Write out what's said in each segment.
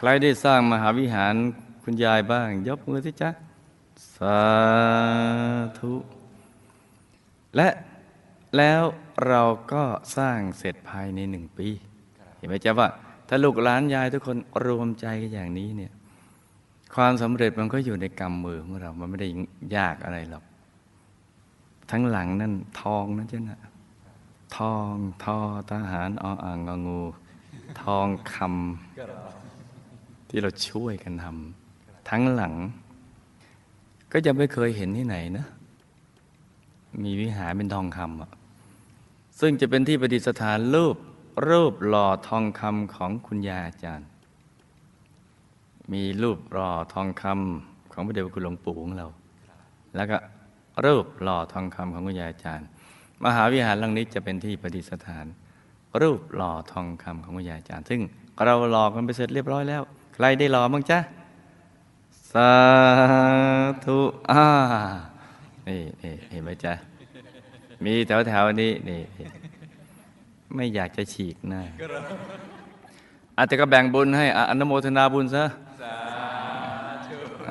ใครได้สร้างมหาวิหารคุณยายบ้าง ยกมือสิจ๊ะ สาธุ และแล้วเราก็สร้างเสร็จภายในหนึ่งปี เห็นไหมจ๊ะว่า ถ้าลูกหลานยายทุกคนรวมใจกันอย่างนี้เนี่ยความสำเร็จมันก็อยู่ในกำมือของเรา มันไม่ได้ยากอะไรหรอก ทั้งหลังนั่นทองนะจ๊ะนะทอง ทอทหารออ่างงงู ทองคำ ที่เราช่วยกันทำทั้งหลัง ก็จะไม่เคยเห็นที่ไหนนะ มีวิหารเป็นทองคำอะซึ่งจะเป็นที่ประดิษฐานรูปรูปหล่อทองคำของคุณยาอาจารย์ มีรูปหล่อทองคำของพระเดชพระคุณหลวงปู่ของเรา แล้วก็รูปหล่อทองคำของคุณยาอาจารย์ มหาวิหารหลังนี้จะเป็นที่ประดิษฐาน รูปหล่อทองคำของคุณยาอาจารย์ ซึ่งเราหล่อกันไปเสร็จเรียบร้อยแล้ว ใครได้หล่อบ้างจ๊ะสาธุอ่านี่นี่เห็นไหมจ๊ะ มีแถวแถวๆนี้นี่ไม่อยากจะฉีกหน้าอาจจะก็แบ่งบุญให้อะอนุโมทนาบุญซะ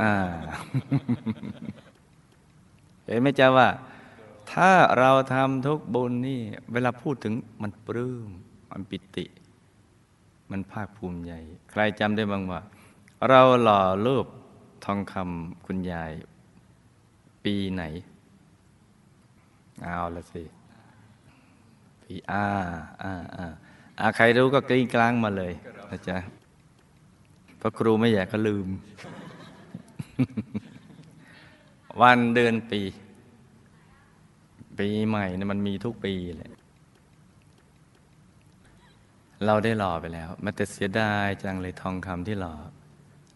อ่าเห็นไหมจ๊ะว่า ถ้าเราทำทุกบุญนี่ เวลาพูดถึงมันปลื้มมันปิติ มันภาคภูมิใจใครจำได้บ้างว่า เราหล่อรูปทองคำคุณยาย ปีไหน เอาละสิ ปีอาอาอาอาใครรู้ก็กลิ้งกลางมาเลยนะจ๊ะเพราะครูไม่อยากก็ลืม วันเดือนปี ปีใหม่เนี่ยมันมีทุกปีแหละ เราได้หล่อไปแล้วแม้แต่เสียดายจังเลยทองคำที่หล่อ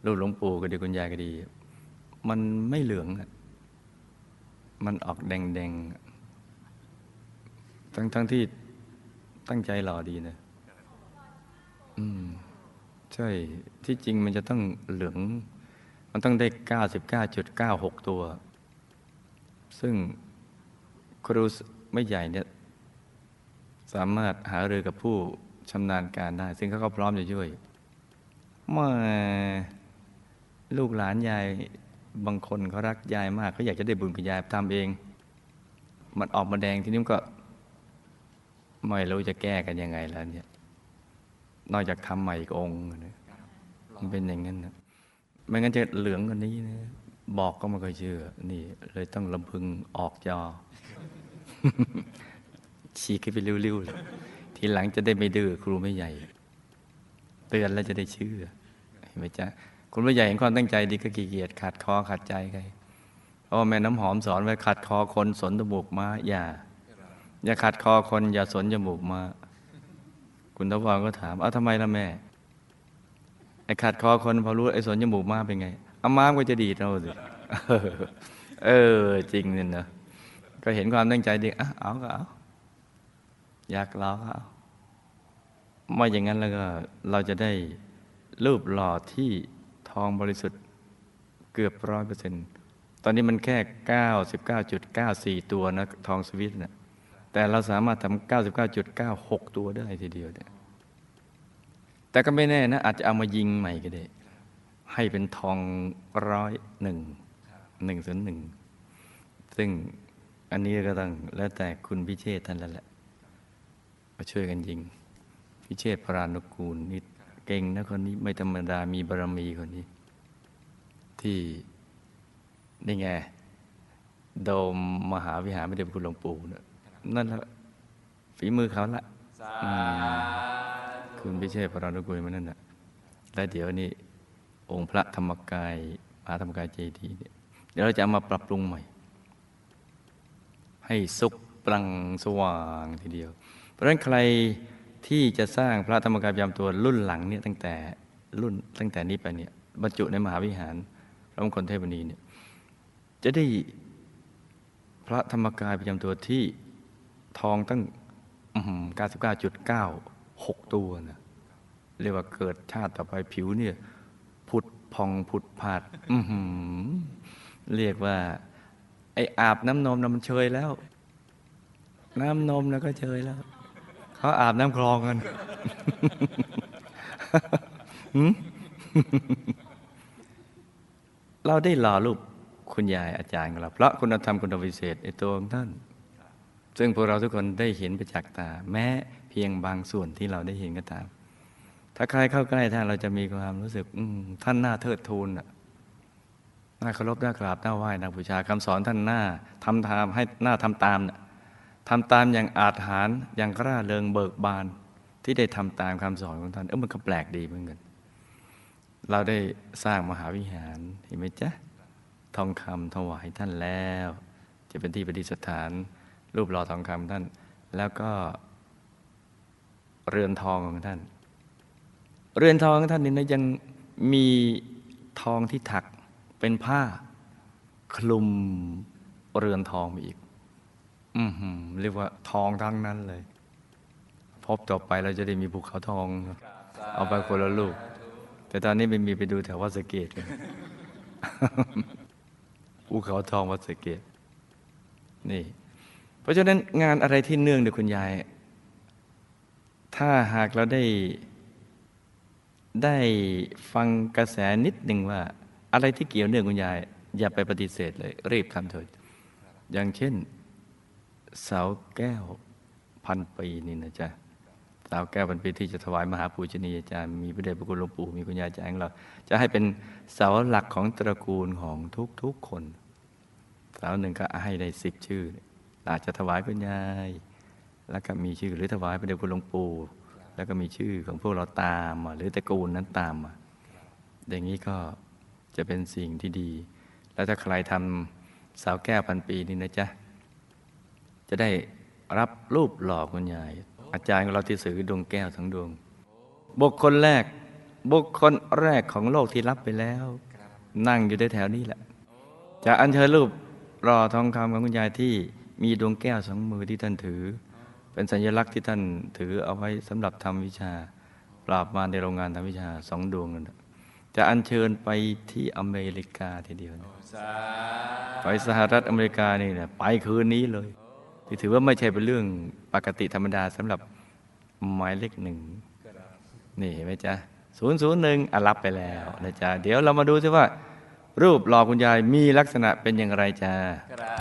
รูปหลวงปู่ก็ดีคุณยายก็ดี มันไม่เหลือง มันออกแดงๆ ทั้งทั้งที่ตั้งใจหล่อดีนะอืมใช่ ที่จริงมันจะต้องเหลือง มันต้องได้เก้าสิบเก้าจุดเก้าหกตัว ซึ่งครูไม่ใหญ่เนี่ยสามารถหารือกับผู้ ชำนาญการได้ ซึ่งเขาก็พร้อมจะช่วยเมื่อลูกหลานยายบางคนเขารักยายมากเขาอยากจะได้บุญกับยายทำเอง มันออกมาแดงทีนี้ก็ ไม่รู้จะแก้กันยังไงแล้วเนี่ยนอกจากทำใหม่อีกองค์มันเป็นอย่างนั้นนะไม่งั้นจะเหลืองกว่านี้นะบอกก็ไม่เคยเชื่อ นี่ เลยต้องลำพึงออกจอฉีกให้ไปเร็วๆเลย ทีหลังจะได้ไม่ดื้อครูไม่ใหญ่ เตือนแล้วจะได้เชื่อเห็นไหมจ๊ะคุณผู้ใหญ่เห็นความตั้งใจดีก็ขี้เกียจขัดคอขัดใจใครเพราะแม่น้ำหอมสอนไว้ขัดคอคนสนจมูกมาอย่า อย่าขัดคอคนอย่าสนจมูกมา คุณทวารก็ถาม เอ้าทำไมล่ะแม่ไอ้ขัดคอคนพอรู้ไอ้สนจมูกมาเป็นไงเอาม้ามก็จะดีดเราสิเออ จริงเนี่ยนะก็เห็นความตั้งใจดีอะเอาก็เอา อยากล้อเอาไม่อย่างนั้นแล้วก็เราจะได้รูปหล่อที่ทองบริสุทธิ์เกือบร้อยเปอร์เซ็นต์ตอนนี้มันแค่เก้าสิบเก้าจุดเก้าสี่ตัวนะทองสวิตนะแต่เราสามารถทำเก้าสิบเก้าจุดเก้าหกตัวได้ทีเดียวเนี่ยแต่ก็ไม่แน่นะ อาจจะเอามายิงใหม่ก็ได้ ให้เป็นทองร้อยหนึ่งหนึ่งส่วนหนึ่งซึ่งอันนี้ก็ต้องแล้วแต่คุณพิเชษท่านแล้วแหละ มาช่วยกันยิง พิเชษพรานุกูลนี่เก่งนะคนนี้ไม่ธรรมดามีบารมีคนนี้ ที่นี่ไงโดมมหาวิหารไม่ได้เป็นคุณหลวงปู่นะนั่นแหละฝีมือเขาละอืมคุณพิเชษพรานุกูลมันนั่นแหละแล้วเดี๋ยวนี้องค์พระธรรมกายมหาธรรมกายเจดีย์เนี่ยเดี๋ยวเราจะเอามาปรับปรุงใหม่ ให้สุกปรังสว่างทีเดียวเพ ราะฉะนั้นใครที่จะสร้างพระธรรมกายประจำตัวรุ่นหลังเนี่ยตั้งแต่รุ่นตั้งแต่นี้ไปเนี่ยบรรจุในมหาวิหารพระมงคลเทพนีเนี่ยจะได้พระธรรมกายประจำตัวที่ทองตั้งเก้าสิบเก้าจุดเก้าหกตัวนะเรียกว่าเกิดชาติต่อไปผิวเนี่ยผุดพองผุดผาดอื้อหือเรียกว่า ไออาบน้ำนมน่ะมันเชยแล้ว น้ำนมแล้วก็เชยแล้ว เขาอาบน้ำคลองกันหืมเราได้หล่อรูปคุณยายอาจารย์ของเราเพราะคุณธรรมคุณวิเศษในตัวของท่าน ซึ่งพวกเราทุกคนได้เห็นประจักษ์ตา แม้เพียงบางส่วนที่เราได้เห็นก็ตาม ถ้าใครเข้าใกล้ท่านเราจะมีความรู้สึกอืมท่านน่าเทิดทูนน่ะน่าเคารพน่ากราบน่าไหว้น่าบูชาคำสอนท่านน่าทำตามให้น่าทำตามน่ะ ทำตามอย่างอาจหารอย่างกล้าเริงเบิกบาน ที่ได้ทำตามคำสอนของท่านเออมันก็แปลกดีเหมือนกันเราได้สร้างมหาวิหารเห็นไหมจ๊ะทองคำถวายท่านแล้ว จะเป็นที่ประดิษฐาน รูปหล่อทองคำท่าน แล้วก็เรือนทองของท่าน เรือนทองของท่านนี่นะยังมีทองที่ถักเป็นผ้า คลุมเรือนทองไปอีก อือหือเรียกว่าทองทั้งนั้นเลย พบต่อไปเราจะได้มีภูเขาทอง เอาไปคนละลูก แต่ตอนนี้ไม่มีไปดูแถววัดสเกตกันภูเขาทองวัดสเกตนี่ เพราะฉะนั้นงานอะไรที่เนื่องด้วยคุณยาย ถ้าหากเราได้ได้ฟังกระแสนิดหนึ่งว่า อะไรที่เกี่ยวเนื่องคุณยาย อย่าไปปฏิเสธเลย รีบทำเถิดอย่างเช่น เสาแก้วพันปีนี่นะจ๊ะสาวแก้วพันปีที่จะถวายมหาปูชนียาจารย์มีพระเดชพระคุณหลวงปู่มีคุณยายอาจารย์ของเรา จะให้เป็นเสาหลักของตระกูลของทุกๆคนเสาหนึ่งก็ให้ได้สิบชื่อ อาจจะถวายคุณยาย แล้วก็มีชื่อหรือถวายพระเดชพระคุณหลวงปู่แล้วก็มีชื่อของพวกเราตามมาหรือตระกูลนั้นตามมาอย่างนี้ก็จะเป็นสิ่งที่ดี แล้วถ้าใครทำเสาแก้วพันปีนี่นะจ๊ะ จะได้รับรูปหล่อคุณยาย อาจารย์ของเราที่สื่อดวงแก้วทั้งดวง บุคคลแรก บุคคลแรกของโลกที่รับไปแล้ว นั่งอยู่ในแถวนี้แหละ จะอัญเชิญรูปหล่อทองคำของคุณยายที่มีดวงแก้วสองมือที่ท่านถือ เป็นสัญลักษณ์ที่ท่านถือเอาไว้สำหรับทำวิชา ปราบมารในโรงงานทำวิชาสองดวงนั่นน่ะจะอัญเชิญไปที่อเมริกาทีเดียวนะไปสหรัฐอเมริกานี่เนี่ยไปคืนนี้เลย ที่ถือว่าไม่ใช่เป็นเรื่องปกติธรรมดาสำหรับหมายเลขหนึ่งนี่เห็นไหมจ๊ะศูนย์ศูนย์หนึ่งอรับไปแล้วนะจ๊ะ เดี๋ยวเรามาดูซิว่า รูปหล่อคุณยายมีลักษณะเป็นอย่างไรจ๊ะกรา